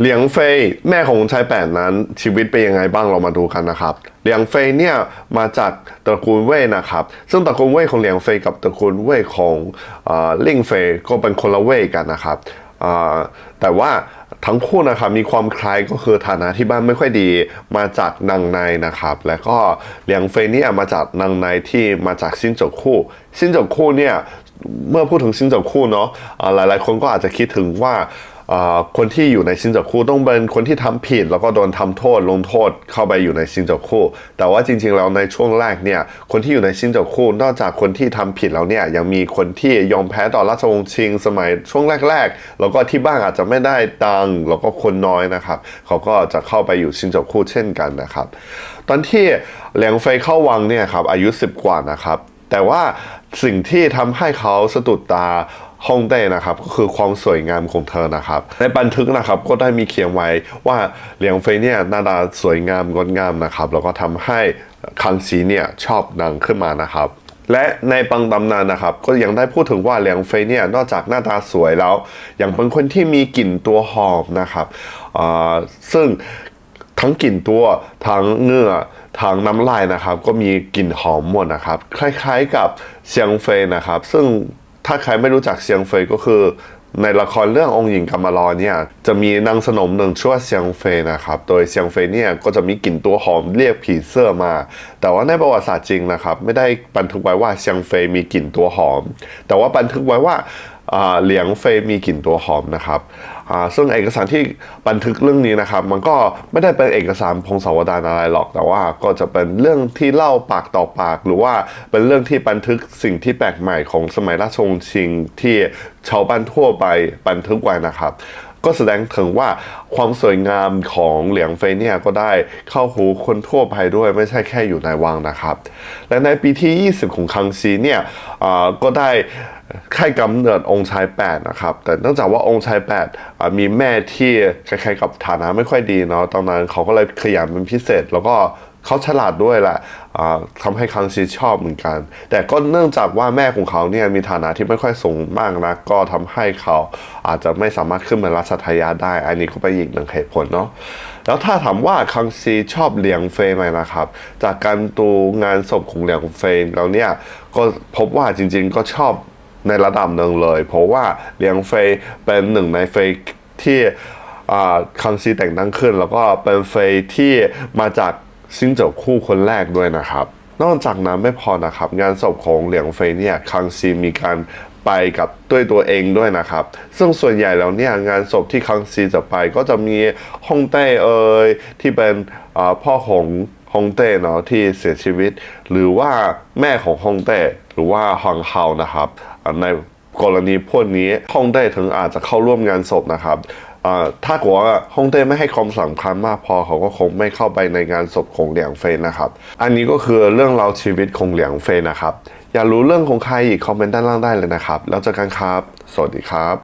เหลียงเฟยแม่ของชายแปดนั้นชีวิตเป็นยังไงบ้างเรามาดูกันนะครับเหลียงเฟยเนี่ยมาจากตระกูลเว่ยนะครับ ซึ่งตระกูลเว่ยของเหลียงเฟยกับตระกูลเว่ยของเอ่อลิ่งเฟยก็เป็นคนละเว่ยกันนะครับอ่าแต่ว่าทั้งคู่นะครับมีความคล้ายก็คือฐานะที่บ้านไม่ค่อยดีมาจากนางในนะครับ แล้วก็เหลียงเฟยเนี่ยมาจากนางในที่มาจากซินจกคู่ซินจกคู่เนี่ยเมื่อพูดถึงซินจกคู่เนาะอ่าหลายๆคนก็อาจจะคิดถึงว่า คนที่อยู่ในซินจักคูต้องเป็นคนที่ทำผิด แล้วก็โดนทำโทษลงโทษเข้าไปอยู่ในซินจักคูแต่ว่าจริงๆแล้วในช่วงแรกเนี่ยคนที่อยู่ในซินจักคูนอกจากคนที่ทำผิดแล้วเนี่ยยังมีคนที่ยอมแพ้ต่อราชวงศ์ชิง สมัยช่วงแรก ๆ แล้วก็ที่บ้านอาจจะไม่ได้ตังค์แล้วก็คนน้อยนะครับเขาก็จะเข้าไปอยู่ซินจักคูเช่นกันนะครับ ตอนที่เหลียงเฟยเข้าวังเนี่ยครับอายุ 10 กว่านะครับแต่ว่าสิ่งที่ทำให้เขาสะดุดตา ฮ่องเต้นะครับก็คือความสวยงามของเธอนะครับ ในบันทึกนะครับก็ได้มีเขียนไว้ว่าเหลียงเฟยเนี่ยหน้าตาสวยงามงดงามนะครับแล้วก็ทำให้คังซีเนี่ยชอบนางขึ้นมานะครับและในบางตำนานนะครับ ก็ยังได้พูดถึงว่าเหลียงเฟยเนี่ยนอกจากหน้าตาสวยแล้ว ยังเป็นคนที่มีกลิ่นตัวหอมนะครับอ่าซึ่งทั้งกลิ่นตัวทั้งเหงื่อทั้งน้ำลายนะครับ ก็มีกลิ่นหอมหมดนะครับ คล้ายๆกับเซียงเฟยนะครับ ซึ่ง ถ้าใครไม่รู้จักเซียงเฟยก็คือในละครเรื่ององค์หญิงกำมารอเนี่ยจะมีนางสนมหนึ่งชื่อว่าเซียงเฟยนะครับ โดยเซียงเฟยเนี่ยก็จะมีกลิ่นตัวหอมเรียกผีเสื้อมา แต่ว่าในประวัติศาสตร์จริงนะครับ ไม่ได้บันทึกไว้ว่าเซียงเฟยมีกลิ่นตัวหอม แต่ว่าบันทึกไว้ว่า เหลียงเฟยมีกลิ่นตัวหอมนะครับอ่าซึ่งเอกสารที่บันทึกเรื่องนี้นะครับ มันก็ไม่ได้เป็นเอกสารพงศาวดารอะไรหรอก แต่ว่าก็จะเป็นเรื่องที่เล่าปากต่อปาก หรือว่าเป็นเรื่องที่บันทึกสิ่งที่แปลกใหม่ของสมัยราชวงศ์ชิง ที่ชาวบ้านทั่วไปบันทึกไว้นะครับ ก็แสดงถึงว่าความสวยงามของเหลียงเฟยเนี่ยก็ได้เข้าหูคนทั่วไปด้วยไม่ใช่แค่อยู่ในวังนะครับ และในปีที่ 20 ของคังซีเนี่ยก็ได้ให้กำเนิดองค์ชาย8นะครับ แต่เนื่องจากว่าองค์ชาย8มีแม่ที่คล้ายๆกับฐานะไม่ค่อยดีเนาะตอนนั้นเขาก็เลยขยันเป็นพิเศษแล้วก็ เขาฉลาดด้วยแหละอ่าทำให้คังซีชอบเหมือนกัน แต่ก็เนื่องจากว่าแม่ของเขาเนี่ยมีฐานะที่ไม่ค่อยสูงมากนะก็ทำให้เขาอาจจะไม่สามารถขึ้นเป็นรัชทายาทได้ อันนี้ก็เป็นอีกหนึ่งเหตุผลเนาะแล้วถ้าถามว่าคังซีชอบเหลียงเฟยไหมนะครับ จากการดูงานศพของเหลียงเฟยแล้วเนี่ยก็พบว่าจริง ๆ ก็ชอบในระดับหนึ่งเลย เพราะว่าเหลียงเฟยเป็นหนึ่งในเฟยที่คังซีแต่งตั้งขึ้น แล้วก็เป็นเฟยที่มาจาก ซิงเจิ้าคู่คนแรกด้วยนะครับ นอกจากนั้นไม่พอนะครับ งานศพของเหลียงเฟยเนี่ยคังซีมีการไปกับด้วยตัวเองด้วยนะครับ ซึ่งส่วนใหญ่แล้วเนี่ยงานศพที่คังซีจะไปก็จะมีฮองเต้เอ่ยที่เป็นพ่อของฮองเต้เนาะที่เสียชีวิต หรือว่าแม่ของฮองเต้หรือว่าฮังเฮานะครับในกรณีพวกนี้ฮองเต้ถึงอาจจะเข้าร่วมงานศพนะครับ ถ้ากิดว่าฮ่องเต้ไม่ให้ความสำคัญมากพอเขาก็คงไม่เข้าไปในงานศพของเหลียงเฟยนะครับ อันนี้ก็คือเรื่องราวชีวิตของเหลียงเฟยนะครับ อยากรู้เรื่องของใครอีกคอมเมนต์ด้านล่างได้เลยนะครับ แล้วเจอกันครับ สวัสดีครับ